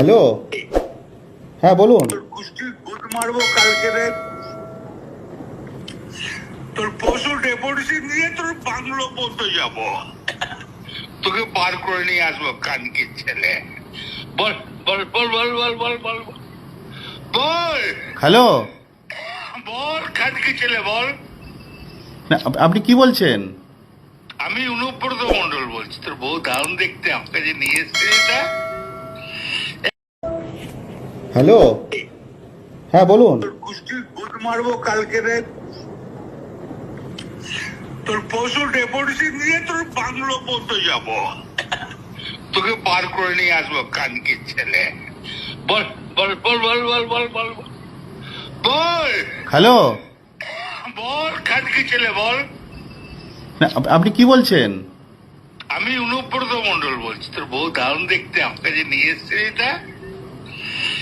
Hello? হ্যাঁ বলুন। তোর মারবো কালকে তোর পশু ডেপুটেশন দিয়ে তোর বাংলো পর্যন্ত যাব। তোকে পার করে নিয়ে আসব কানকির ছেলে। বল বল বল বল বল বল বল বল। হ্যালো? বল কানকি ছেলে বল। আপনি কি বলছেন? আমি অনুব্রত মন্ডল বলছি। তোর বউ দারুণ দেখতে আমাকে যে নিয়ে এসছে এটা। হ্যালো? হ্যাঁ বলুন। তোর মারবো কালকে রে তোর পশু ডেপুটেশন দিয়ে তোর বাংলো পর্যন্ত যাব। তোকে পার করে নিয়ে আসব কানকির ছেলে। বল বল বল বল বল বল বল বল। হ্যালো? বল কানকি ছেলে বল। আপনি কি বলছেন? আমি অনুব্রত মন্ডল বলছি। তোর বউ দারুণ দেখতে আমাকে যে নিয়ে এসছে এটা।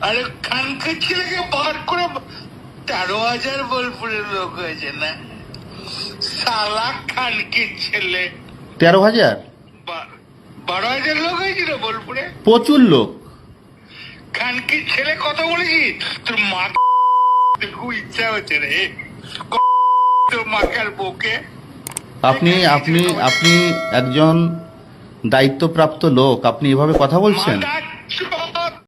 আরে খানকি ছেলেকে বার করে তেরো হাজার বোলপুরের লোক হয়েছে না? সালা খানকি ছেলে। তেরো হাজার? বারো হাজার লোক হয়েছিল বোলপুরে? প্রচুর লোক। ছেলে কত বলেছি? তোর মা খুব ইচ্ছা হচ্ছে রে। তোর মাকে আর বউকে? আপনি আপনি আপনি একজন দায়িত্বপ্রাপ্ত লোক। আপনি এভাবে কথা বলছেন?